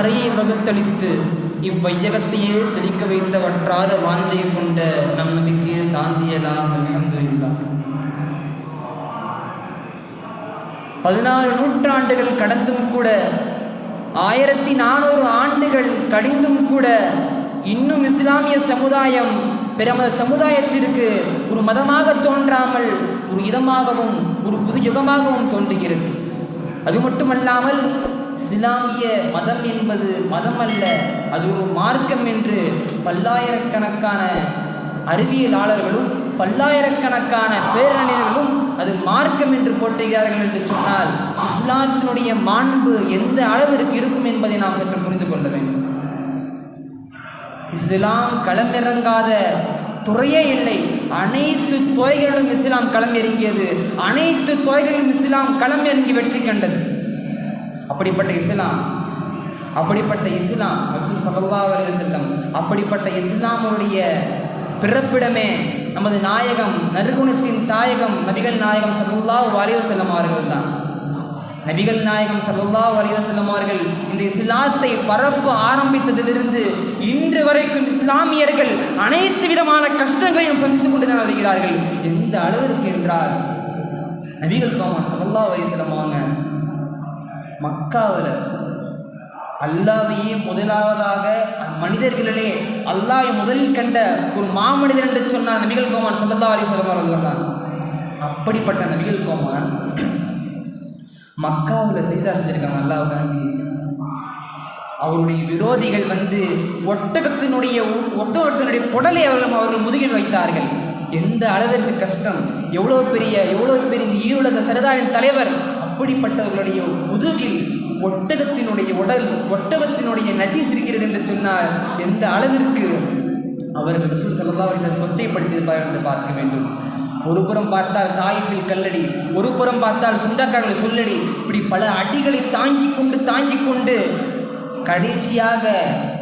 மறையை வகுத்தளித்து இவ்வையகத்தையே செழிக்க வைத்த வற்றாத வாஞ்சையை கொண்ட நம் நபிக்கு சாந்தியலாம் அல்ஹம்துலில்லாஹ். பதினாலு நூற்றாண்டுகள் கடந்தும் கூட ஆயிரத்தி நானூறு ஆண்டுகள் கழிந்தும் கூட இன்னும் இஸ்லாமிய சமுதாயம் பிரமத சமுதாயத்திற்கு ஒரு மதமாக தோன்றாமல் ஒரு இதமாகவும் ஒரு புது யுகமாகவும் தோன்றுகிறது. அது மட்டுமல்லாமல் இஸ்லாமிய மதம் என்பது மதம் அல்ல அது ஒரு மார்க்கம் என்று பல்லாயிரக்கணக்கான அறிவியலாளர்களும் பல்லாயிரக்கணக்கான பேரறிஞர்களும் அது மார்க்கம் என்று போற்றுகிறார்கள் என்று சொன்னால் இஸ்லாத்தினுடைய மாண்பு எந்த அளவிற்கு இருக்கும் என்பதை நாம் சற்று புரிந்து கொள்ள வேண்டும். இஸ்லாம் களமிறங்காத துறையே இல்லை. அனைத்து துறைகளிலும் இஸ்லாம் களம் இறங்கியது அனைத்து துறைகளிலும் இஸ்லாம் களம் இறங்கி வெற்றி கண்டது. அப்படிப்பட்ட இஸ்லாம் அப்படிப்பட்ட இஸ்லாம் ரசூல் ஸல்லல்லாஹு அலைஹி செல்லம் அப்படிப்பட்ட இஸ்லாமுடைய பிறப்பிடமே நமது நாயகம் நறுகுணத்தின் தாயகம் நபிகள் நாயகம் ஸல்லல்லாஹு வாலிவ செல்லம் அவர்கள் தான். நபிகள் நாயகம் ஸல்லல்லாஹு அலைஹி செல்லம் அவர்கள் இந்த இஸ்லாத்தை பரப்ப ஆரம்பித்ததிலிருந்து இன்று வரைக்கும் இஸ்லாமியர்கள் அனைத்து விதமான கஷ்டங்களையும் சந்தித்துக் கொண்டு தான் வருகிறார்கள். எந்த அளவிற்கு என்றால் நபிகள் கோமான் ஸல்லல்லாஹு அலைஹி வஸல்லம் அவங்க மக்காவில். அல்லாவையே முதலாவதாக மனிதர்களிலே அல்லாவை முதலில் கண்ட ஒரு மாமனிதர் என்று சொன்னார் நபிகள் கோமான் சல்லல்லா அலி சொல்லுவார்கள் அப்படிப்பட்ட நபிகள் கோமான் மக்காவில் செய்தா செஞ்சிருக்காங்க காந்தி அவருடைய விரோதிகள் வந்து ஒட்டகத்தினுடைய ஒட்டகத்தினுடைய குடலை அவர்கள் அவர்கள் முதுகில் வைத்தார்கள். எந்த அளவிற்கு கஷ்டம்? எவ்வளோ பெரிய எவ்வளோ பெரிய இந்த ஈருலக சரதாரின் தலைவர் அப்படிப்பட்டவர்களுடைய முதுகில் ஒட்டகத்தினுடைய உடல் ஒட்டகத்தினுடைய நதி சிரிக்கிறது என்று சொன்னால் எந்த அளவிற்கு அவர்கள் ரசூல் சல்லா அலிசன் கொச்சைப்படுத்தியிருப்பார் என்று பார்க்க வேண்டும். ஒரு புறம் பார்த்தால் தாயிஃபில் கல்லடி ஒரு புறம் பார்த்தால் சுண்டக்காரர்கள் சொல்லடி இப்படி பல அடிகளை தாங்கி கொண்டு தாங்கி கொண்டு கடைசியாக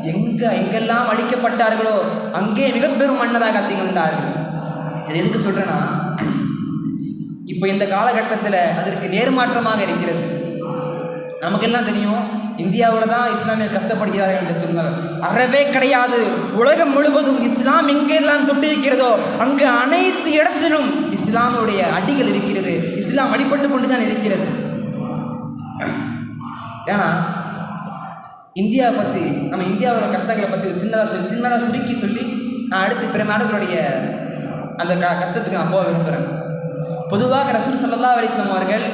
எங்க எங்கெல்லாம் அழிக்கப்பட்டார்களோ அங்கே மிக பெரும் மன்னராக திகழ்ந்தார்கள் இது எதுக்கு சொல்கிறேன்னா இப்போ இந்த காலகட்டத்தில் அதற்கு நேர்மாற்றமாக இருக்கிறது. நமக்கெல்லாம் தெரியும் இந்தியாவில் தான் இஸ்லாமியர் கஷ்டப்படுகிறார்கள் என்று சொன்னார். அறவே கிடையாது. உலகம் முழுவதும் இஸ்லாம் எங்கெல்லாம் தொட்டிருக்கிறதோ அங்கு அனைத்து இடத்திலும் இஸ்லாமுடைய அடிகள் இருக்கிறது. இஸ்லாம் அடிபட்டு கொண்டு தான் இருக்கிறது. ஏன்னா இந்தியாவை பற்றி நம்ம இந்தியாவோட கஷ்டங்களை பற்றி சின்னதாக சொல்லி சின்னதாக சுருக்கி சொல்லி நான் அடுத்து பிற நாடுகளுடைய அந்த க கஷ்டத்துக்கு நான் போக விரும்புகிறேன் பொதுவாக ரசூல் சல்லா அலிஸ்லாம் அவர்கள்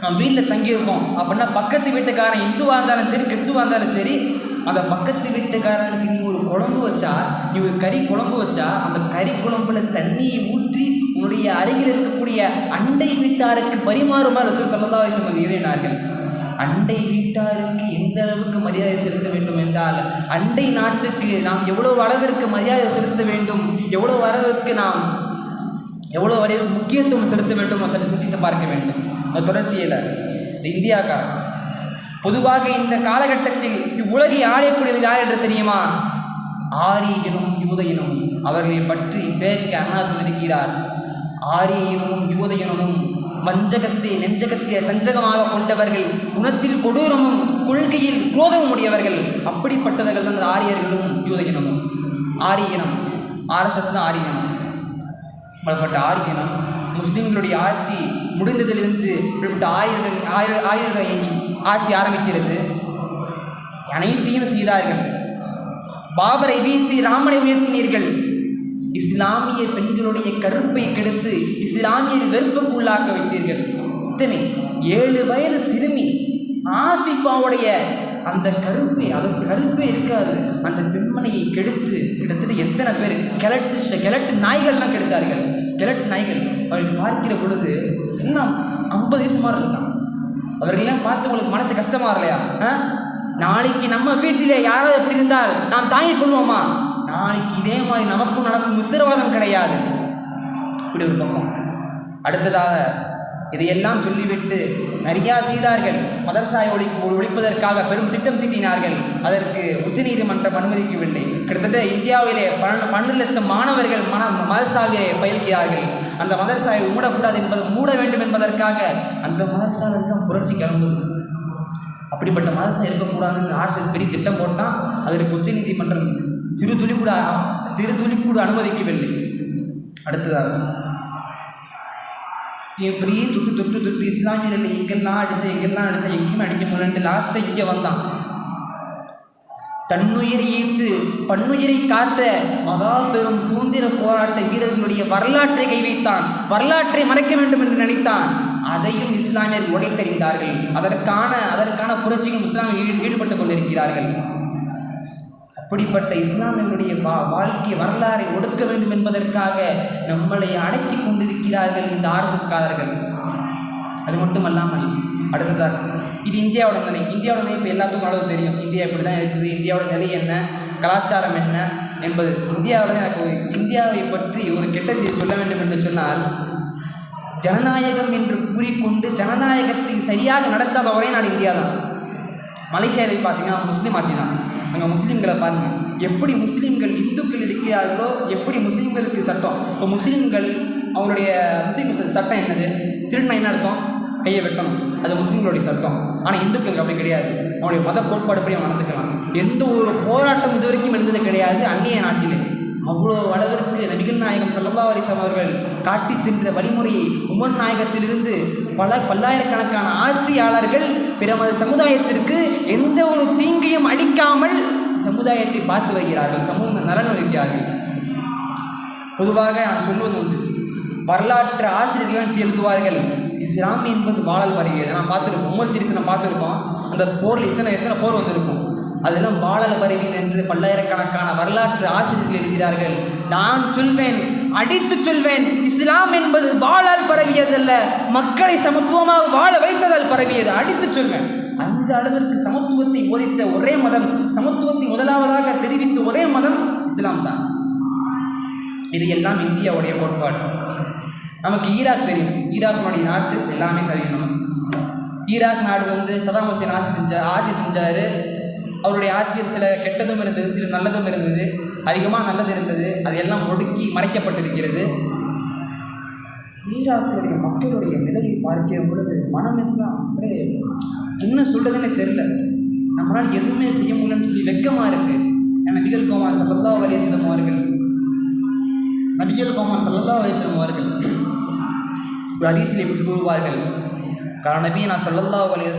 நம்ம வீட்டில் தங்கியிருக்கோம். அப்படின்னா பக்கத்து வீட்டுக்காரன் இந்துவாக இருந்தாலும் சரி கிறிஸ்துவாக இருந்தாலும் சரி அந்த பக்கத்து வீட்டுக்காரனுக்கு நீ ஒரு குழம்பு வச்சா நீ ஒரு கறி குழம்பு வச்சா அந்த கறி குழம்புல தண்ணியை ஊற்றி உன்னுடைய அருகில் இருக்கக்கூடிய அண்டை வீட்டாருக்கு பரிமாறுமா ரசூல் சல்லா அலிஸ்லாம் ஏறினார்கள் அண்டை வீட்டாருக்கு எந்த அளவுக்கு மரியாதை செலுத்த வேண்டும் என்றால் அண்டை நாட்டுக்கு நாம் எவ்வளவு அளவிற்கு மரியாதை செலுத்த வேண்டும் எவ்வளவு அளவுக்கு நாம் எவ்வளோ வரையில் முக்கியத்துவம் செலுத்த வேண்டும் சற்று சிந்தித்து பார்க்க வேண்டும். அந்த தொடர்ச்சியில். இந்த இந்தியாக்காரன் பொதுவாக இந்த காலகட்டத்தில் இவ்வுலகை ஆளக்கூடியது யார் என்று தெரியுமா? ஆரியனும் யூதையனும் அவர்களை பற்றி பேருக்கு அண்ணா சொல்லியிருக்கிறார் ஆரியனும் யூதையனும் வஞ்சகத்தை நெஞ்சகத்தை தஞ்சகமாக கொண்டவர்கள் குணத்தில் கொடூரமும் கொள்கையில் குரோதமும் உடையவர்கள். அப்படிப்பட்டவர்கள் தான் அந்த ஆரியர்களும் யூதகினமும் ஆரியனம் ஆர்எஸ்எஸ் தான் ஆரியனம் பலப்பட்ட ஆரியனம் முஸ்லீம்களுடைய ஆட்சி முடிந்ததிலிருந்து இப்படிப்பட்ட ஆயிரம் ஆயிரம் ஆயிரம் ஆட்சி ஆரம்பிக்கிறது. அனைத்தையும் செய்தார்கள். பாபரை வீழ்த்தி ராமனை உயர்த்தினீர்கள். இஸ்லாமிய பெண்களுடைய கருப்பை கெடுத்து இஸ்லாமியர் வெறுப்புக்குள்ளாக்க வைத்தீர்கள். இத்தனை ஏழு வயது சிறுமி ஆசிஃபாவுடைய அந்த கருப்பை அது கருப்பே இருக்காது. அந்த பெண்மணியை கெடுத்து கிட்டத்தட்ட எத்தனை பேர் கிழட்டு கிழட்டு நாய்கள்லாம் கெடுத்தார்கள். கிழட்டு நாய்கள். அவர்கள் பார்க்கிற பொழுது இன்னும் ஐம்பது வயசு மாதிரி இருக்கான் அவர்களெல்லாம் பார்த்து உங்களுக்கு மனசு கஷ்டமா இல்லையா ஆ? நாளைக்கு நம்ம வீட்டில் யாராவது எப்படி இருந்தால் நாம் தாங்கிக் கொள்வோமா? நாளைக்கு இதே மாதிரி நமக்கும் நடக்கும் உத்தரவாதம் கிடையாது. இப்படி ஒரு பக்கம். அடுத்ததாக இதையெல்லாம் சொல்லிவிட்டு நிறையா செய்தார்கள். மதரசாயை ஒழி ஒழிப்பதற்காக பெரும் திட்டம் தீட்டினார்கள். அதற்கு உச்சநீதிமன்றம் அனுமதிக்கவில்லை. கிட்டத்தட்ட இந்தியாவிலே பன்னெண்டு பன்னெண்டு லட்சம் மாணவர்கள் மன மதரசாவிலே பயில்கிறார்கள். அந்த மதரசாவை மூடக்கூடாது என்பது மூட வேண்டும் என்பதற்காக அந்த மதரசாவில் தான் புரட்சி கிளம்புது. அப்படிப்பட்ட மதரசா இருக்கக்கூடாதுன்னு ஆர்எஸ்எஸ் பெரிய திட்டம் போட்டால் அதற்கு உச்சநீதிமன்றம் சிறு துளி கூட சிறு துளி கூட அனுமதிக்கவில்லை. அடுத்ததாக எப்படியே துட்டு தொட்டு தொட்டு இஸ்லாமியர்கள் எங்கெல்லாம் அடிச்ச எங்கெல்லாம் அடிச்ச எங்கேயும் அடிக்க முடியலன்ட்டு லாஸ்ட்டாக இங்கே வந்தான். தன்னுயிரை ஈர்த்து பன்னுயிரை காத்த மகா பெரும் சுதந்திர போராட்ட வீரர்களுடைய வரலாற்றை கை வைத்தான். வரலாற்றை மறைக்க வேண்டும் என்று நினைத்தான். அதையும் இஸ்லாமியர் உடைத்தறிந்தார்கள். அதற்கான அதற்கான புரட்சியும் இஸ்லாமியர் ஈடுபட்டு கொண்டிருக்கிறார்கள். அப்படிப்பட்ட இஸ்லாமியர்களுடைய வா வாழ்க்கை வரலாறை ஒடுக்க வேண்டும் என்பதற்காக நம்மளை அடக்கி கொண்டிருக்கிறார்கள் இந்த ஆர்எஸ்எஸ்காரர்கள் அது மட்டுமல்லாமல் அடுத்ததாக இது இந்தியாவோட நிலை. இந்தியாவோட நிலை இப்போ எல்லாத்துக்கும் அளவு தெரியும். இந்தியா இப்படி தான் இருக்குது. இந்தியாவோட நிலை என்ன? கலாச்சாரம் என்ன என்பது. இந்தியாவில் எனக்கு இந்தியாவை பற்றி ஒரு கெட்ட செய்தி சொல்ல வேண்டும் என்று சொன்னால் ஜனநாயகம் என்று கூறிக்கொண்டு ஜனநாயகத்தை சரியாக நடத்தாத ஒரே நாடு இந்தியா தான் மலேசியாவில் பார்த்தீங்கன்னா முஸ்லீம் ஆட்சி தான். அங்கே முஸ்லீம்களை பாருங்கள் எப்படி முஸ்லீம்கள் இந்துக்கள் இருக்கிறார்களோ எப்படி முஸ்லீம்களுக்கு சட்டம்? இப்போ முஸ்லீம்கள் அவங்களுடைய முஸ்லீம் சட்டம் என்னது? திருநா என்ன அர்த்தம்? கையை வெட்டணும். அது முஸ்லீம்களுடைய சட்டம். ஆனால் இந்துக்களுக்கு அப்படி கிடையாது. அவனுடைய மத கோட்பாடுபடி அவன் நடந்துக்கலாம். எந்த ஒரு போராட்டம் இது வரைக்கும் இருந்தது கிடையாது அந்நிய நாட்டிலே. அவ்வளோ அளவிற்கு நபிகள் நாயகம் சல்லல்லா அலிஸ்லாம் அவர்கள் காட்டி சென்ற வழிமுறையை உமர் நாயகத்திலிருந்து பல பல்லாயிரக்கணக்கான ஆட்சியாளர்கள் பிற மத சமுதாயத்திற்கு எந்த ஒரு தீங்கையும் அளிக்காமல் சமுதாயத்தை பார்த்து வருகிறார்கள் சமூக நலன் வருகிறார்கள் பொதுவாக நான் சொல்வது உண்டு. வரலாற்று ஆசிரியர்கள் எழுதுவார்கள் இஸ்லாம் என்பது வாழல் வருகிறது நான் பார்த்துருக்கோம் உமர் சீரிஸ் நான் பார்த்துருக்கோம் அந்த போரில் இத்தனை எத்தனை போர் வந்திருக்கும்? அதெல்லாம் வாழல் வருவீன் என்று பல்லாயிரக்கணக்கான வரலாற்று ஆசிரியர்கள் எழுதுகிறார்கள். நான் சொல்வேன் அடித்து சொல்வேன். இஸ்லாம் என்பது வாழால் பரவியதல்ல. மக்களை சமத்துவமாக வாழ வைத்ததால் பரவியது. அடித்து சொல்வேன். அந்த அளவிற்கு சமத்துவத்தை போதித்த ஒரே மதம் சமத்துவத்தை முதலாவதாக தெரிவித்த ஒரே மதம் இஸ்லாம் தான். இது எல்லாம் இந்தியாவுடைய கோட்பாடு. நமக்கு ஈராக் தெரியும். ஈராக்னுடைய நாட்டு எல்லாமே தெரியும். நமக்கு ஈராக் நாடு வந்து சதாம் ஹுசேன் ஆட்சி செஞ்சார் ஆட்சி செஞ்சார். அவருடைய ஆட்சியில் சில கெட்டதும் இருந்தது சில நல்லதும் இருந்தது. அதிகமாக நல்லது இருந்தது. அது எல்லாம் ஒடுக்கி மறைக்கப்பட்டிருக்கிறது. ஈராக்கினுடைய மக்களுடைய நிலையை பார்க்கிற பொழுது மனம் எல்லாம் அப்படியே என்ன சொல்கிறதுன்னு தெரில நம்மளால் எதுவுமே செய்ய முடியலன்னு சொல்லி வெக்கமாக இருக்குது ஏன்னா நிகழ் கோமார் சல்லல்லா அலிஸ்லம் அவர்கள் நபிகள் கோமார் சல்லல்லா அலிஸ்லம் அவர்கள் ஒரு ஹதீஸில் எப்படி கூறுவார்கள். காரணமே நான் சல்லல்லா அலைஹி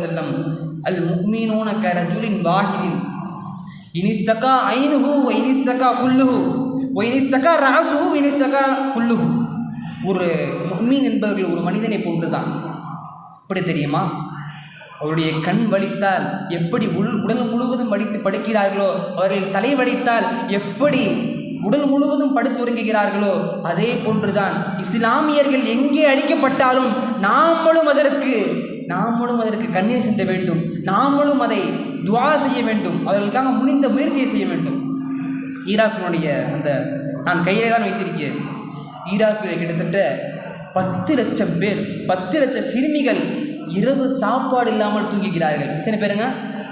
அல் முக்மீனோன கரஜுலின் வாஹிதின் இனிஸ்தகா ஐனுகு வ இனிஸ்தகா குல்லுஹு. வ இனிஸ்தகா ராசுஹு இனிஸ்தகா ஒரு மீன் என்பவர்கள் ஒரு மனிதனை போன்றுதான். எப்படி தெரியுமா? அவருடைய கண் வலித்தால் எப்படி உள் உடல் முழுவதும் வலித்து படுக்கிறார்களோ அவர்கள் தலை வலித்தால் எப்படி உடல் முழுவதும் படுத்துறங்குகிறார்களோ அதே போன்றுதான் இஸ்லாமியர்கள் எங்கே அழிக்கப்பட்டாலும் நாமளும் அதற்கு நாமளும் அதற்கு கண்ணீர் சிந்த வேண்டும். நாமளும் அதை துவா செய்ய வேண்டும். அவர்களுக்காக முடிந்த முயற்சியை செய்ய வேண்டும். ஈராக்கினுடைய அந்த நான் கையிலே தான் வைத்திருக்கிறேன். ஈராக்கில் கிட்டத்தட்ட பத்து லட்சம் பேர் பத்து லட்சம் சிறுமிகள் இரவு சாப்பாடு இல்லாமல் தூங்குகிறார்கள். இத்தனை பேருங்க?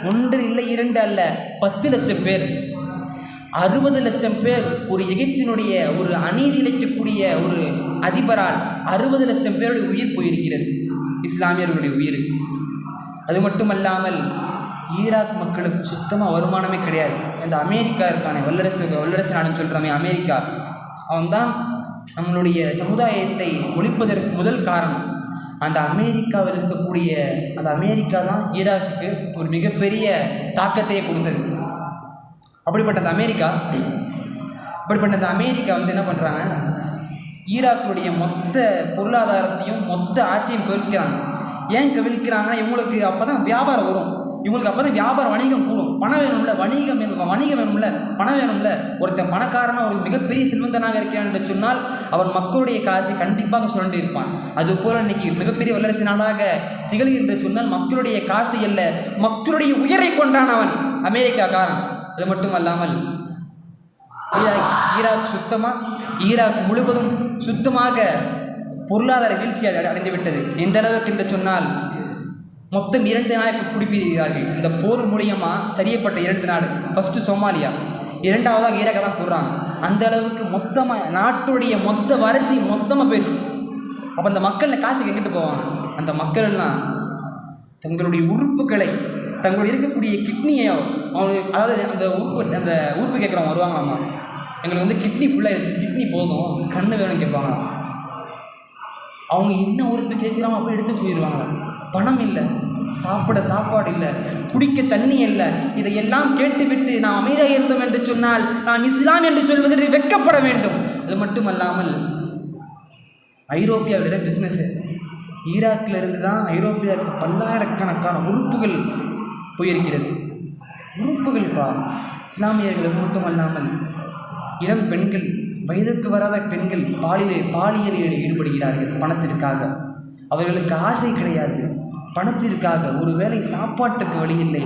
ஒன்று இல்லை இரண்டு அல்ல பத்து லட்சம் பேர். அறுபது லட்சம் பேர் ஒரு எகிப்தினுடைய ஒரு அநீதி இழைக்கக்கூடிய ஒரு அதிபரால் அறுபது லட்சம் பேருடைய உயிர் போயிருக்கிறது. இஸ்லாமியர்களுடைய உயிர். அது மட்டுமல்லாமல் ஈராக் மக்களுக்கு சுத்தமாக வருமானமே கிடையாது. இந்த அமெரிக்கா இருக்கானே வல்லரசு வல்லரசு நாடுன்னு சொல்கிறாமே அமெரிக்கா. அவன்தான் நம்மளுடைய சமுதாயத்தை ஒழிப்பதற்கு முதல் காரணம். அந்த அமெரிக்காவில் இருக்கக்கூடிய அந்த அமெரிக்கா தான் ஈராக்குக்கு ஒரு மிகப்பெரிய தாக்கத்தையே கொடுத்தது. அப்படிப்பட்ட அந்த அமெரிக்கா அப்படிப்பட்ட அந்த அமெரிக்கா வந்து என்ன பண்ணுறாங்க ஈராக்குடைய மொத்த பொருளாதாரத்தையும் மொத்த ஆட்சியும் கவிழ்க்கிறாங்க. ஏன் கவிழ்க்கிறாங்கன்னா இவங்களுக்கு அப்போ தான் வியாபாரம் வரும். இவங்களுக்கு அப்போ தான் வியாபாரம் வணிகம் கூடும். பணம் வேணும்ல வணிகம் வேணும் வணிகம் வேணும்ல பணம் வேணும்ல. ஒருத்தன் பணக்காரனாக ஒரு மிகப்பெரிய செல்வந்தனாக இருக்கிறான் என்று சொன்னால் அவன் மக்களுடைய காசை கண்டிப்பாக சுரண்டி இருப்பான். அதுபோல் இன்னைக்கு மிகப்பெரிய வல்லரசு நாடாக திகழ்கின்ற சொன்னால் மக்களுடைய காசு அல்ல மக்களுடைய உயரை கொண்டான் அவன். அமெரிக்காக்காரன். அது மட்டும் அல்லாமல் ஈராக் ஈராக் சுத்தமாக ஈராக் முழுவதும் சுத்தமாக பொருளாதார வீழ்ச்சி அடைந்துவிட்டது. அடைந்து விட்டது எந்த அளவுக்கு என்று சொன்னால் மொத்தம் இரண்டு நாடு குடிப்பிரிகிறார்கள் இந்த போர் மூலியமாக சரியப்பட்ட இரண்டு நாடு ஃபஸ்ட்டு சோமாலியா. இரண்டாவதாக ஈராக்க தான் கூடுறாங்க அந்த அளவுக்கு மொத்தமாக நாட்டுடைய மொத்த வறட்சி மொத்தமாக போயிடுச்சு அப்போ அந்த மக்கள் காசு எங்கிட்டு போவாங்க? அந்த மக்கள் எல்லாம் தங்களுடைய உறுப்புகளை தங்களுடைய இருக்கக்கூடிய கிட்னியை அவங்களுக்கு அதாவது அந்த உறுப்பு அந்த உறுப்பு கேட்குறவங்க வருவாங்களாமா? எங்களுக்கு வந்து கிட்னி ஃபுல்லாகிடுச்சு கிட்னி போதும். கண்ணு வேணும்னு கேட்பாங்க அவங்க என்ன உறுப்பு கேட்குறாங்க அப்போ எடுத்து போயிடுவாங்க பணம் இல்லை. சாப்பிட சாப்பாடு இல்லை குடிக்க தண்ணி இல்லை. இதையெல்லாம் கேட்டுவிட்டு நாம் அமைதியாக இருந்தோம் என்று சொன்னால் நாம் இஸ்லாம் என்று சொல்வதற்கு வெட்கப்பட வேண்டும். அது மட்டுமல்லாமல் ஐரோப்பியாவில் தான் பிஸ்னஸ்ஸு ஈராக்கில் இருந்து தான் ஐரோப்பியாவுக்கு பல்லாயிரக்கணக்கான உறுப்புகள் போயிருக்கிறது. உறுப்புகள் பா இஸ்லாமியர்களுக்கு மட்டுமல்லாமல் இளம் பெண்கள் வயதுக்கு வராத பெண்கள் பாலியல் பாலியலில் ஈடுபடுகிறார்கள் பணத்திற்காக. அவர்களுக்கு ஆசை கிடையாது. பணத்திற்காக ஒரு வேளை சாப்பாட்டுக்கு வழி இல்லை.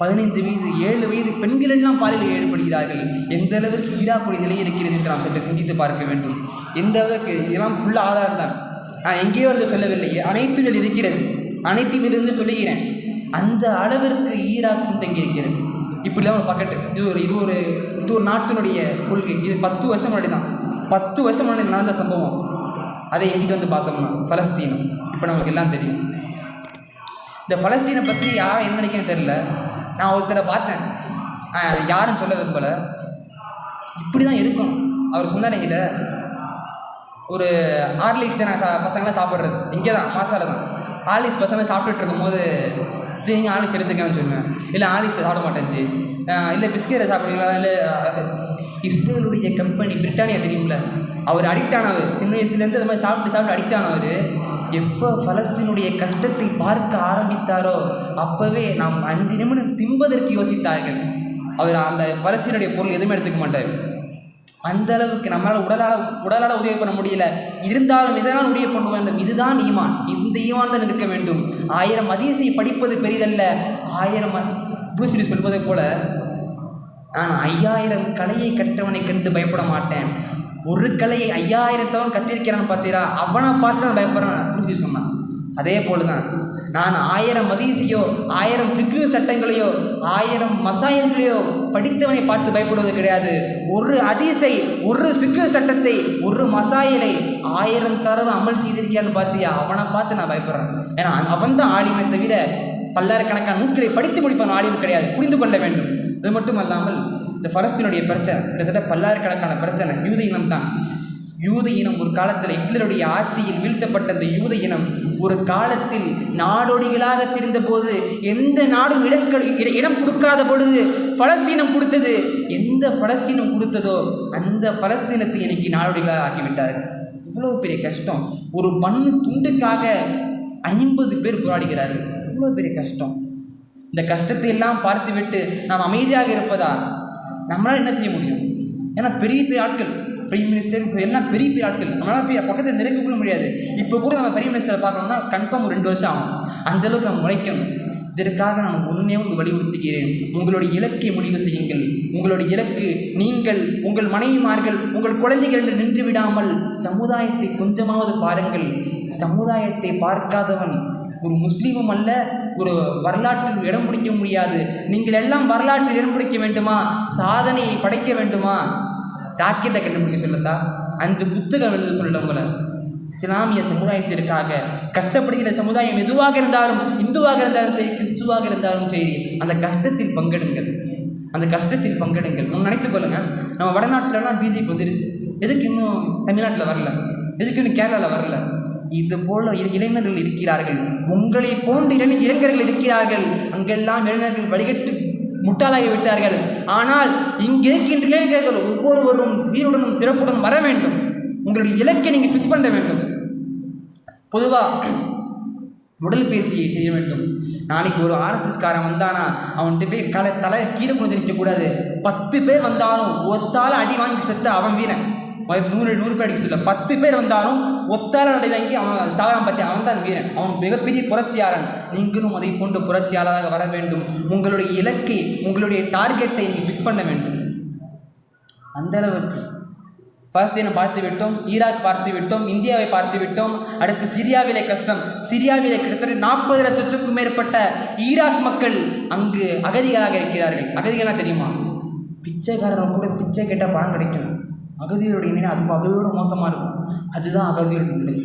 பதினைந்து வயது ஏழு வயது பெண்கள் எல்லாம் பாலியலில் ஈடுபடுகிறார்கள் எந்த அளவுக்கு ஈடாக்கூடிய நிலை இருக்கிறது என்று நாம் சற்று சிந்தித்து பார்க்க வேண்டும். எந்த அளவுக்கு இதெல்லாம் ஃபுல்லாக ஆதாரம் தான். நான் எங்கேயோ இருந்து சொல்லவில்லை. அனைத்தும் இது இருக்கிறது. அனைத்தும் இருந்து சொல்லுகிறேன். அந்த அளவிற்கு ஈராக் பின்தங்கி இருக்கிறது. இப்படிலாம் ஒரு பக்கெட்டு இது ஒரு இது ஒரு இது ஒரு நாட்டினுடைய கொள்கை. இது பத்து வருஷம் முன்னாடி தான். பத்து வருஷம் முன்னாடி நடந்த சம்பவம். அதை எங்கிட்டு வந்து பார்த்தோம்னா ஃபலஸ்தீனம் இப்போ நமக்கு எல்லாம் தெரியும். இந்த ஃபலஸ்தீனை பற்றி யாரும் என்ன நினைக்கிறேன்னு தெரில நான் ஒருத்தரை பார்த்தேன். யாருன்னு யாரும் சொல்ல விரும்பலை இப்படி தான் இருக்கும் அவர் சொன்னார் என்கிட்ட ஒரு ஹார்லிக்ஸ் நான் சா- பசங்களாம் சாப்பிட்றது. இங்கே தான் மாசால தான் ஹார்லிக்ஸ் பசங்க சாப்பிட்டுட்டு இருக்கும்போது ஜி நீங்கள் ஹார்லிக்ஸ் எடுத்துக்கன்னு சொல்லுவேன். இல்லை ஹார்லிக்ஸ் சாப்பிட மாட்டேன் ஜி. இல்லை பிஸ்கெட்டை சாப்பிடுவீங்களா? இல்லை இஸ்ரேலுடைய கம்பெனி பிரிட்டானியா தெரியும்ல? அவர் அடிக்ட் ஆனவர். சின்ன வயசுலேருந்து அது மாதிரி சாப்பிட்டு சாப்பிட்டு அடிக்ட் ஆனவர். எப்போ ஃபலஸ்தீனுடைய கஷ்டத்தை பார்க்க ஆரம்பித்தாரோ அப்போவே நாம் அஞ்சு நிமிடம் திம்பதற்கு யோசித்தார்கள். அவர் அந்த பலஸ்தீனுடைய பொருள் எதுவுமே எடுத்துக்க மாட்டார். அந்த அளவுக்கு நம்மளால் உடலால் உடலால் உதவி பண்ண முடியல. இருந்தாலும் இதனால் உதவி பண்ண வேண்டும். இதுதான் ஈமான். இந்த ஈமான் தான் இருக்க வேண்டும். ஆயிரம் அதிசை படிப்பது பெரிதல்ல. ஆயிரம் புருசிலி சொல்வதை போல நான் ஐயாயிரம் கலையை கற்றவனை கண்டு பயப்பட மாட்டேன். ஒரு கலையை ஐயாயிரத்தவன் கத்திருக்கிறான் பார்த்தீரா அவனை பார்த்து நான் பயப்படுறேன் புருசி சொன்னான். அதே போல தான் நான் ஆயிரம் மதீசியோ ஆயிரம் ஃபிக்கு சட்டங்களையோ ஆயிரம் மசாயல்களையோ படித்தவனை பார்த்து பயப்படுவது கிடையாது. ஒரு அதிசை ஒரு ஃபிக்கு சட்டத்தை ஒரு மசாயலை ஆயிரம் தரவு அமல் செய்திருக்கியான்னு பார்த்தியா அவனை பார்த்து நான் பயப்படுறேன். ஏன்னா அவன் தான் ஆளுமை தவிர பல்லாயிரக்கணக்கான நூல்களை படித்து முடிப்பான் ஆலிம் கிடையாது. புரிந்து கொள்ள வேண்டும். அது மட்டும் அல்லாமல் இந்த பலஸ்தீனுடைய பிரச்சனை கிட்டத்தட்ட பல்லாயிரக்கணக்கான பிரச்சனை யூத இனம் தான். யூத இனம் ஒரு காலத்தில் ஹிட்லருடைய ஆட்சியில் வீழ்த்தப்பட்ட அந்த யூத இனம் ஒரு காலத்தில் நாடோடிகளாக திரிந்தபோது எந்த நாடும் இடங்கள் இடம் கொடுக்காத பொழுது பலஸ்தீனம் கொடுத்தது. எந்த பலஸ்தீனம் கொடுத்ததோ அந்த பலஸ்தீனத்தை இன்னைக்கு நாடோடிகளாக ஆக்கிவிட்டார்கள். இவ்வளோ பெரிய கஷ்டம். ஒரு மண்ணு துண்டுக்காக ஐம்பது பேர் போராடுகிறார்கள். இவ்வளோ பெரிய கஷ்டம். இந்த கஷ்டத்தை எல்லாம் பார்த்துவிட்டு நாம் அமைதியாக இருப்பதா நம்மளால் என்ன செய்ய முடியும்? ஏன்னா பெரிய பெரிய ஆட்கள் பிரைம் மினிஸ்டர் இப்போ எல்லாம் பெரிய பெரிய ஆட்கள் நம்மளால் போய் பக்கத்தில் நெருங்க கூட முடியாது. இப்போ கூட நம்ம பிரைம் மினிஸ்டரை பார்க்கணும்னா கன்ஃபார்ம் ஒரு ரெண்டு வருஷம் ஆகும். அந்தளவுக்கு நம்ம உழைக்கணும். இதற்காக நான் ஒன்றே ஒன்று வலியுறுத்துகிறேன். உங்களுடைய இலக்கை முடிவு செய்யுங்கள். உங்களுடைய இலக்கு நீங்கள் உங்கள் மனைவிமார்கள் உங்கள் குழந்தைகள் என்று நின்று விடாமல் சமுதாயத்தை கொஞ்சமாவது பாருங்கள். சமுதாயத்தை பார்க்காதவன் ஒரு முஸ்லீமும் அல்ல ஒரு வரலாற்றில் இடம் பிடிக்க முடியாது. நீங்கள் எல்லாம் வரலாற்றில் இடம் பிடிக்க வேண்டுமா? சாதனையை படைக்க வேண்டுமா? டாக்கெட்டை கண்டுபிடிக்க சொல்லத்தா அஞ்சு புத்தகம் எழுத சொல்ல உங்களை. இஸ்லாமிய சமுதாயத்திற்காக கஷ்டப்படுகிற சமுதாயம் எதுவாக இருந்தாலும் இந்துவாக இருந்தாலும் சரி கிறிஸ்துவாக இருந்தாலும் சரி அந்த கஷ்டத்தில் பங்கெடுங்கள். அந்த கஷ்டத்தில் பங்கெடுங்கள். ஒன்று நினைத்து கொள்ளுங்க. நம்ம வடநாட்டிலலாம் பிஜேபி வந்துருச்சு எதுக்கு இன்னும் தமிழ்நாட்டில் வரல? எதுக்கு இன்னும் கேரளாவில் வரல? இது போல இ- இளைஞர்கள் இருக்கிறார்கள். உங்களை போன்ற இளை இளைஞர்கள் இருக்கிறார்கள். அங்கெல்லாம் இளைஞர்கள் வழிகட்டு முட்டாளாகி விட்டார்கள். ஆனால் இங்கே இருக்கின்ற இளைஞர்கள் ஒவ்வொருவரும் சீருடனும் சிறப்புடன் வர வேண்டும். உங்களுடைய இலக்கை நீங்கள் ஃபிக்ஸ் பண்ண வேண்டும். பொதுவாக உடல் பயிற்சியை செய்ய வேண்டும். நாளைக்கு ஒரு ஆர்எஸ்எஸ்காரன் வந்தானா அவன்கிட்ட போய் கலை தலை கீழே குனிஞ்சு நிற்கக்கூடாது. பத்து பேர் வந்தாலும் ஒத்தால அடி வாங்கி செத்த அவன் வீரன். நூறு நூறு பேர் அடிக்க சொல்ல பத்து பேர் வந்தாலும் ஒத்தால நடை வாங்கி அவன் சாகரம் பற்றி அவன் தான் வீரன். அவன் மிகப்பெரிய புரட்சியாளன். நீங்களும் அதை போன்ற புரட்சியாளராக வர வேண்டும். உங்களுடைய இலக்கை உங்களுடைய டார்கெட்டை நீங்கள் ஃபிக்ஸ் பண்ண வேண்டும். அந்த அளவுக்கு. பாலஸ்தீனை பார்த்து விட்டோம்? ஈராக் பார்த்து விட்டோம். இந்தியாவை பார்த்து விட்டோம். அடுத்து சிரியாவிலே கஷ்டம். சிரியாவிலே கிட்டத்தட்ட நாற்பது லட்சத்துக்கும் மேற்பட்ட ஈராக் மக்கள் அங்கு அகதிகளாக இருக்கிறார்கள். அகதிகளாக தெரியுமா? பிச்சைக்காரர்கள் கூட பிச்சை கேட்டால் பணம் கிடைக்கும். அகதியருடைய நிலை அது அதோட மோசமாக இருக்கும். அதுதான் அகதியருடைய நிலை.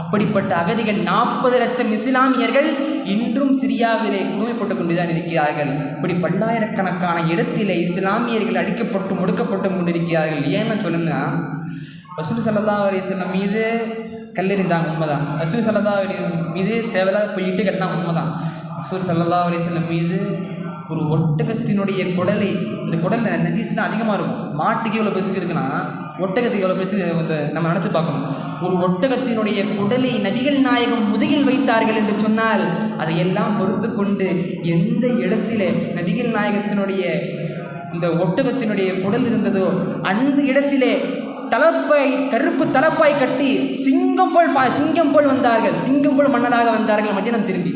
அப்படிப்பட்ட அகதிகள் நாற்பது லட்சம் இஸ்லாமியர்கள் இன்றும் சிரியாவிலே கொடுமைப்பட்டு கொண்டுதான் இருக்கிறார்கள். இப்படி பல்லாயிரக்கணக்கான இடத்திலே இஸ்லாமியர்கள் அடிக்கப்பட்டு முடுக்கப்பட்டு கொண்டிருக்கிறார்கள். ஏன்னு சொல்லுன்னா ரசூல் சல்லா அலிஸ்லாம் மீது கல்லெறிந்தாங்க உண்மைதான். ரசூல் சல்லா அலி மீது தேவையில்லாத போயிட்டு கட்டினாங்க உண்மைதான். ரசூல் சல்லா அலிஸ்லாம் மீது ஒரு ஒட்டகத்தினுடைய குடலை இந்த குடல் நஜீஸ்லாம் அதிகமாக இருக்கும். மாட்டுக்கு எவ்வளோ பெருசுக்கு இருக்குன்னா ஒட்டகத்துக்கு எவ்வளோ பெருசு வந்து நம்ம நினச்சி பார்க்கணும். ஒரு ஒட்டகத்தினுடைய குடலை நபிகள் நாயகம் முதுகில் வைத்தார்கள் என்று சொன்னால் அதையெல்லாம் பொறுத்து கொண்டு எந்த இடத்திலே நபிகள் நாயகத்தினுடைய இந்த ஒட்டகத்தினுடைய குடல் இருந்ததோ அந்த இடத்திலே தலப்பாய் கருப்பு தலப்பாய் கட்டி சிங்கம் போல் பா சிங்கம் போல் வந்தார்கள். சிங்கம் போல் மன்னராக வந்தார்கள். மதினம் திரும்பி.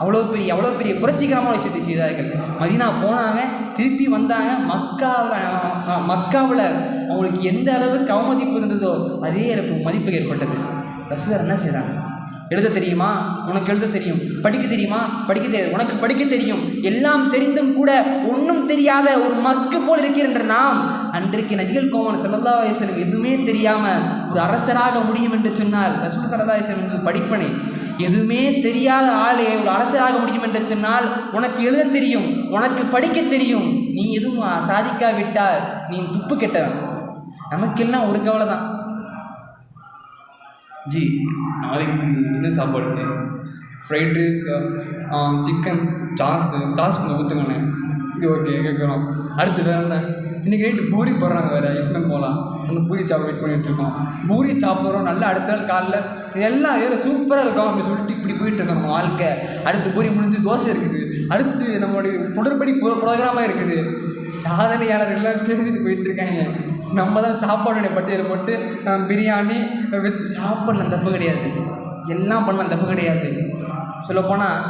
அவ்வளோ பெரிய அவ்வளோ பெரிய புரட்சிகரமான விஷயத்தை செய்தார்கள். மதினா போனாங்க திருப்பி வந்தாங்க. மக்காவில் மக்காவில் அவங்களுக்கு எந்த அளவுக்கு அவமதிப்பு இருந்ததோ அதே அளவுக்கு மதிப்பு ஏற்பட்டது. ரசூலர் என்ன செய்கிறாங்க எழுத தெரியுமா? உனக்கு எழுத தெரியும். படிக்க தெரியுமா? படிக்க தெரியாது உனக்கு படிக்க தெரியும். எல்லாம் தெரிந்தும் கூட ஒன்றும் தெரியாத ஒரு மக்கு போல் இருக்கின்ற நாம் அன்றைக்கு நபிகள் கோமன் சல்லா அலிஸ்லம் எதுவுமே தெரியாமல் ஒரு அரசராக முடியும் என்று சொன்னால் ரசூல் சல்லா அலிஸ்லம் என்பது படிப்பனை. எதுவுமே தெரியாத ஆளே ஒரு அரசராக முடியும் என்று சொன்னால் உனக்கு எழுத தெரியும் உனக்கு படிக்க தெரியும். நீ எதுவும் சாதிக்காவிட்டால் நீ துப்பு கெட்டவன். நமக்கெல்லாம் ஒரு கவலை தான் ஜி நாளைக்கு என்ன சாப்பாடு ji? Fried rice chicken sauce sauce கொஞ்சம் ஊற்றுங்கண்ணே இது ஓகே கேட்குறோம் அடுத்து வேறு என்ன? இன்றைக்கி நைட்டு பூரி போடுறாங்க வேறு இஸ்மெண்ட் போகலாம் அந்த பூரி சாப்பை வெயிட் பண்ணிகிட்டு இருக்கோம். பூரி சாப்பிட்றோம். நல்லா அடுத்த நாள் காலைல எல்லாம் வேறு சூப்பராக இருக்கும் அப்படின்னு சொல்லிட்டு இப்படி போயிட்டு இருக்கோம் நம்ம வாழ்க்கை. அடுத்து பூரி முடிஞ்சு தோசை இருக்குது. அடுத்து நம்மளுடைய தொடர்படி ப்ரோக்ராமாக இருக்குது. சாதனையாளர்கள்லாம் பேசிட்டு போயிட்டு இருக்காங்க நம்ம தான் சாப்பாடுடைய பட்டியலை போட்டு பிரியாணி வச்சு சாப்பிடலாம் தப்பு கிடையாது. எல்லாம் பண்ணலாம் தப்பு கிடையாது. சொல்லப்போனால்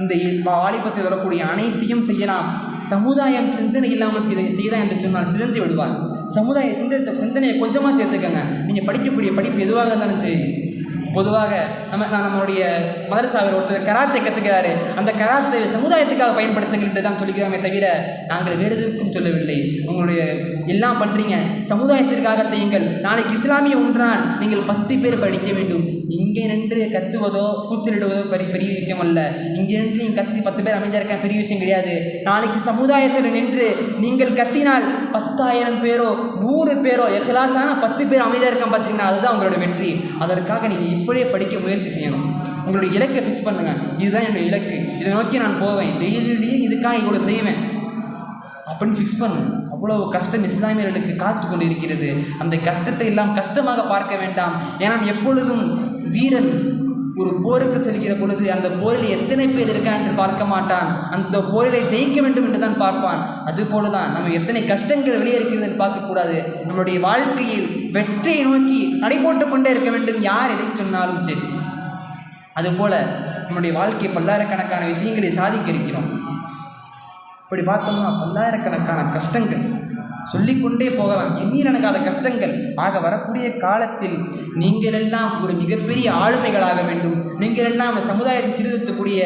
இந்த வாலிபத்தில் வரக்கூடிய அனைத்தையும் செய்யலாம். சமுதாயம் சிந்தனை இல்லாமல் செய்த செய்தான் என்று சொன்னால் சிதைந்து விடுவார். சமுதாய சிந்தனை சிந்தனையை கொஞ்சமாக சேர்த்துக்கங்க. நீங்கள் படிக்கக்கூடிய படிப்பு எதுவாக இருந்தாலும் சரி. பொதுவாக நம்ம நான் நம்மளுடைய மதரசாவில் ஒருத்தர் கராத்தை கற்றுக்கிறாரு அந்த கராத்தை சமுதாயத்துக்காக பயன்படுத்துங்கள் என்று தான் சொல்லிக்கிறோமே தவிர நாங்கள் வேறு எதற்கும் சொல்லவில்லை. உங்களுடைய எல்லாம் பண்ணுறீங்க சமுதாயத்திற்காக செய்யுங்கள். நாளைக்கு இஸ்லாமிய ஒன்றால் நீங்கள் பத்து பேர் படிக்க வேண்டும். இங்கே நின்று கத்துவதோ கூச்சலிடுவதோ பெரிய பெரிய விஷயம் அல்ல. இங்கே நின்று நீங்கள் கத்தி பத்து பேர் அமைதியாக இருக்க பெரிய விஷயம் கிடையாது. நாளைக்கு சமுதாயத்தில் நின்று நீங்கள் கத்தினால் பத்தாயிரம் பேரோ நூறு பேரோ எஹ்லாஸான பத்து பேர் அமைதியாக பார்த்தீங்கன்னா அதுதான் உங்களோட வெற்றி. அதற்காக நீங்கள் இப்படியே படிக்க முயற்சி செய்யணும். உங்களுடைய இலக்கை ஃபிக்ஸ் பண்ணுங்கள் இதுதான் என்னோடய இலக்கு. இதை நோக்கி நான் போவேன். டெய்லியும் இதுக்காக இவ்வளோ செய்வேன். அப்படின்னு ஃபிக்ஸ் பண்ணணும் அவ்வளோ கஷ்டம் இஸ்லாமியர்களுக்கு காத்து கொண்டு இருக்கிறது அந்த கஷ்டத்தை எல்லாம் கஷ்டமாக பார்க்க வேண்டாம். ஏன்னா எப்பொழுதும் வீரன். ஒரு போருக்கு செல்கிற பொழுது அந்த போரில் எத்தனை பேர் இருக்கா என்று பார்க்க மாட்டான். அந்த போரிலை ஜெயிக்க வேண்டும் என்று தான் பார்ப்பான். அதுபோல தான் நம்ம எத்தனை கஷ்டங்கள் வெளியே இருக்கிறது என்று பார்க்கக்கூடாது. நம்மளுடைய வாழ்க்கையில் வெற்றியை நோக்கி நடைபோட்டு கொண்டே இருக்க வேண்டும். யார் எதை சொன்னாலும் சரி. அதுபோல நம்முடைய வாழ்க்கை பல்லாயிரக்கணக்கான விஷயங்களை சாதிக்க இருக்கிறோம். இப்படி பார்த்தோம்னா பல்லாயிரக்கணக்கான கஷ்டங்கள் சொல்லிக்கொண்டே போகலாம். எண்ணீர் அணுகாத கஷ்டங்கள். ஆக வரக்கூடிய காலத்தில் நீங்கள் எல்லாம் ஒரு மிகப்பெரிய ஆளுமைகளாக வேண்டும். நீங்கள் எல்லாம் சமுதாயத்தை சீர்திருத்தக்கூடிய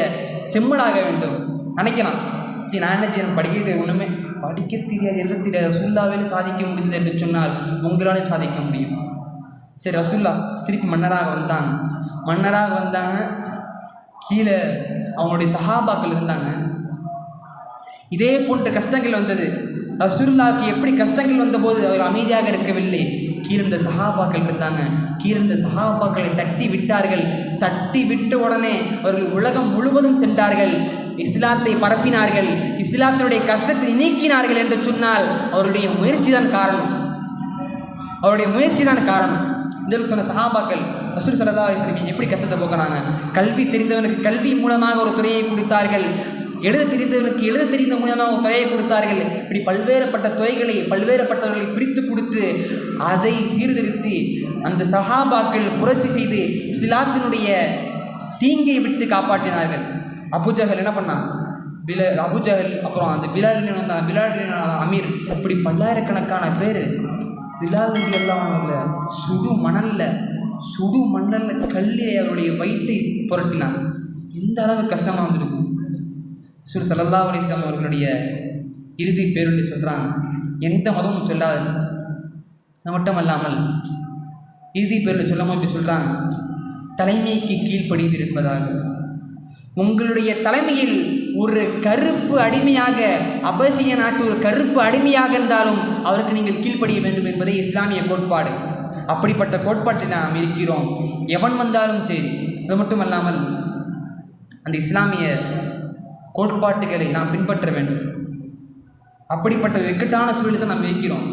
செம்மலாக வேண்டும். நினைக்கலாம். சரி நான் என்ன செய்யணும்? படிக்கிறது ஒன்றுமே படிக்க தெரியாது எழுத தெரியாது ரசுல்லாவில் சாதிக்க முடிந்தது என்று சொன்னால் உங்களாலையும் சாதிக்க முடியும். சரி ரசுல்லா திருப்பி மன்னராக வந்தாங்க மன்னராக வந்தாங்க. கீழே அவங்களுடைய சஹாபாக்கள் இருந்தாங்க. இதே போன்ற கஷ்டங்கள் வந்தது. ரசுல்லாக்கு எப்படி கஷ்டங்கள் வந்தபோது அவர் அமைதியாக இருக்கவில்லை. கீழிருந்த சஹாபாக்கள் இருந்தாங்க. கீழிருந்த சஹாபாக்களை தட்டி விட்டார்கள். தட்டி விட்ட உடனே அவர்கள் உலகம் முழுவதும் சென்றார்கள். இஸ்லாத்தை பரப்பினார்கள் இஸ்லாத்தினுடைய கஷ்டத்தை நீக்கினார்கள் என்று சொன்னால் அவருடைய முயற்சி தான் காரணம். அவருடைய முயற்சி தான் காரணம். இந்த சொன்ன சஹாபாக்கள் ரசூல் சல்லா அலிஸ்லமி எப்படி கஷ்டத்தை போக்குறாங்க? கல்வி தெரிந்தவனுக்கு கல்வி மூலமாக ஒரு துறையை கொடுத்தார்கள். எழுத தெரிந்தவனுக்கு எழுத தெரிந்த மூலமாக ஒரு துறையை கொடுத்தார்கள். இப்படி பல்வேறுபட்ட துறைகளை பல்வேறுபட்டவர்களை பிரித்து கொடுத்து அதை சீர்திருத்தி அந்த சஹாபாக்கள் புரட்சி செய்து இஸ்லாத்தினுடைய தீங்கை விட்டு காப்பாற்றினார்கள். அபுஜஹல் என்ன பண்ணான்? பில அபுஜஹல் அப்புறம் அந்த பிலாலின் வந்த பிலாலின் அமீர் இப்படி பல்லாயிரக்கணக்கான பேர் பிலால் எல்லாம் சுடு மணல்ல சுடு மணல்ல கல்லிலே அவருடைய வயிற்றை புரட்டினான். எந்த அளவு கஷ்டமாக வந்திருக்கும் சுல் சல்லல்லா அலிஸ்லாம் அவர்களுடைய இறுதி பேருள்ளி சொல்கிறாங்க எந்த மதமும் சொல்லாது. அது மட்டும் அல்லாமல் இறுதி பேரில் சொல்லாமல் இப்படி சொல்கிறாங்க தலைமைக்கு கீழ்ப்படிவீர் என்பதாக உங்களுடைய தலைமையில் ஒரு கருப்பு அடிமையாக அபசிய நாட்டு ஒரு கருப்பு அடிமையாக இருந்தாலும் அவருக்கு நீங்கள் கீழ்ப்படிய வேண்டும் என்பதே இஸ்லாமிய கோட்பாடு. அப்படிப்பட்ட கோட்பாட்டில் நாம் இருக்கிறோம். எவன் வந்தாலும் சரி அது மட்டும் அல்லாமல் அந்த இஸ்லாமிய கோட்பாட்டுகளை நாம் பின்பற்ற வேண்டும். அப்படிப்பட்ட வெக்கட்டான இக்கட்டான சூழலில் தான் நாம் இருக்கிறோம்.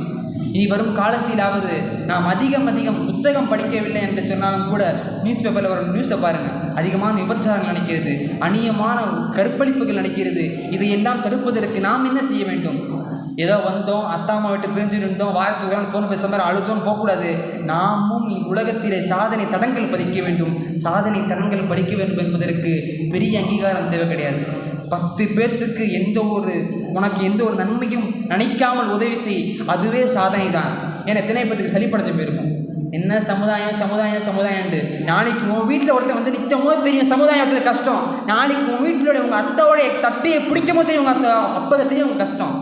இனி வரும் காலத்திலாவது நாம் அதிகம் அதிகம் புத்தகம் படிக்கவில்லை என்று சொன்னாலும் கூட நியூஸ் பேப்பரில் வரும் நியூஸை பாருங்கள் அதிகமான விபச்சாரங்கள் நடக்கிறது. அநியமான கற்பழிப்புகள் நடக்கிறது. இதையெல்லாம் தடுப்பதற்கு நாம் என்ன செய்ய வேண்டும்? ஏதோ வந்தோம் அத்தாமா விட்டு பிரிஞ்சு நின்றோம் வாரத்துக்கு ஃபோன் பேச மாதிரி அழுத்தோன்னு போகக்கூடாது. நாமும் உலகத்திலே சாதனை தடங்கள் பதிக்க வேண்டும். சாதனை தடங்கள் படிக்க வேண்டும் என்பதற்கு பெரிய அங்கீகாரம் தேவை கிடையாது. பத்து பேர்த்துக்கு எந்த ஒரு உனக்கு எந்த ஒரு நன்மையும் நினைக்காமல் உதவி செய். அதுவே சாதனை தான் ஏன்னா எத்தனை பேர்த்துக்கு சளி படைச்சு போயிருக்கும்? என்ன சமுதாயம் சமுதாயம் சமுதாயம்ண்டு நாளைக்கு உன் வீட்டில் ஒருத்தன் வந்து நிற்கும் போது தெரியும் சமுதாயத்தில் கஷ்டம். நாளைக்கு உன் வீட்டிலோட உங்கள் அத்தாவோடைய சட்டையை பிடிக்கும் போது தெரியும் உங்கள் அத்தை அப்பக தெரியும் உங்கள் கஷ்டம்.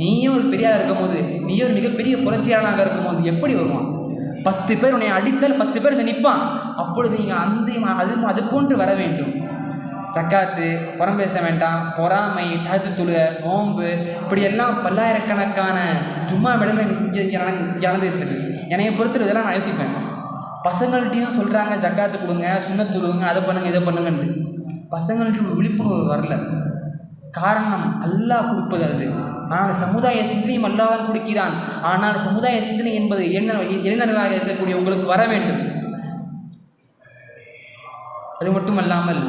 நீயும் ஒரு பெரியாராக இருக்கும் போது நீயும் ஒரு மிகப்பெரிய புரட்சியாளனாக இருக்கும் போது எப்படி வருவான்? பத்து பேர் உன்னை அடித்தால் பத்து பேர் இதை நிற்பான் அப்பொழுது நீங்கள் அந்த அது அது போன்று வர வேண்டும். சக்காத்து புறம் பேச வேண்டாம் பொறாமை தாஜு தொழுக நோன்பு இப்படியெல்லாம் பல்லாயிரக்கணக்கான ஜும்மா விடல இங்கே இங்கே நடந்து நடந்துகிட்டு இருக்கு. என்னைய பொறுத்தவரை இதெல்லாம் நான் யோசிப்பேன். பசங்கள்கிட்டையும் சொல்கிறாங்க ஜக்காத்து கொடுங்க சுண்ணத் கொடுங்க அதை பண்ணுங்க இதை பண்ணுங்கன்ட்டு. பசங்கள்கிட்ட ஒரு விழிப்புணர்வு வரல. காரணம் அல்லாஹ் கொடுப்பது அது. ஆனால் சமுதாய சிந்தனையும் அல்லாதான் கொடுக்கிறான். ஆனால் சமுதாய சிந்தனை என்பது இளைஞர் இளைஞர்களாக இருக்கக்கூடிய உங்களுக்கு வர வேண்டும். அது மட்டுமல்லாமல்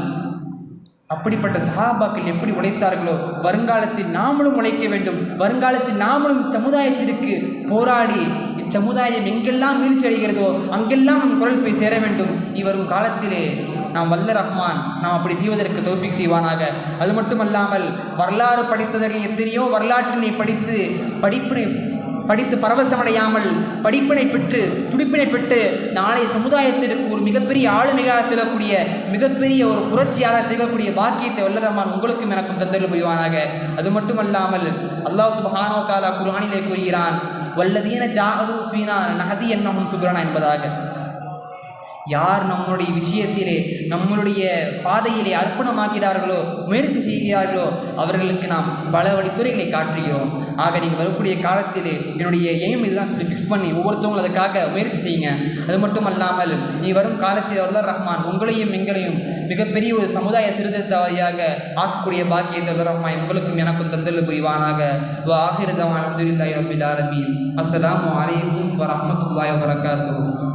அப்படிப்பட்ட சஹாபாக்கள் எப்படி உழைத்தார்களோ வருங்காலத்தில் நாமளும் உழைக்க வேண்டும். வருங்காலத்தில் நாமளும் சமுதாயத்திற்கு போராடி இச்சமுதாயம் எங்கெல்லாம் வீழ்ச்சி அடைகிறதோ அங்கெல்லாம் நம் குரல் போய் சேர வேண்டும். இவரும் காலத்திலே நாம் வல்ல ரஹ்மான் நாம் அப்படி செய்வதற்கு தௌஃபிக் செய்வானாக. அது மட்டுமல்லாமல் வரலாறு படித்தவர்கள் எத்தனையோ வரலாற்றினை படித்து படிப்பினை படித்து பரவசமடையாமல் படிப்பினை பெற்று துடிப்பினை பெற்று நாளைய சமுதாயத்திற்கு ஒரு மிகப்பெரிய ஆளுமையாக திகழக்கூடிய மிகப்பெரிய ஒரு புரட்சியாக திகழக்கூடிய பாக்கியத்தை வல்லரமான் உங்களுக்கும் எனக்கும் தந்தல் புரிவானாக. அது மட்டுமல்லாமல் அல்லாஹ் சுபஹானோ தாலா குர்ஆனிலே கூறுகிறான் வல்லதீன ஜாகது ஃபீனா நஹதி என்னஹும் சுப்ரானா என்பதாக. யார் நம்மளுடைய விஷயத்திலே நம்மளுடைய பாதையிலே அர்ப்பணமாக்கிறார்களோ முயற்சி செய்கிறார்களோ அவர்களுக்கு நாம் பல வழித்துறைகளை காட்டுகிறோம். ஆக நீங்கள் வரக்கூடிய காலத்திலே என்னுடைய எய்ம் இதுதான் சொல்லி ஃபிக்ஸ் பண்ணி ஒவ்வொருத்தவங்களும் அதுக்காக முயற்சி செய்யுங்க. அது மட்டும் அல்லாமல் நீ வரும் காலத்தில் வல்லர் ரஹ்மான் உங்களையும் எங்களையும் மிகப்பெரிய ஒரு சமுதாய சீர்திருத்தவாதியாக ஆக்கக்கூடிய பாக்கியத்தை வல்லர் ரஹ்மான் உங்களுக்கும் எனக்கும் தந்தல் புரிவானாக. வ ஆஹிரதவான் அல்ஹம்துலில்லாஹி ரப்பில் ஆலமீன். அஸ்ஸலாமு அலைக்கும் வரஹ்மத்துல்லாஹி வபரகாத்துஹு.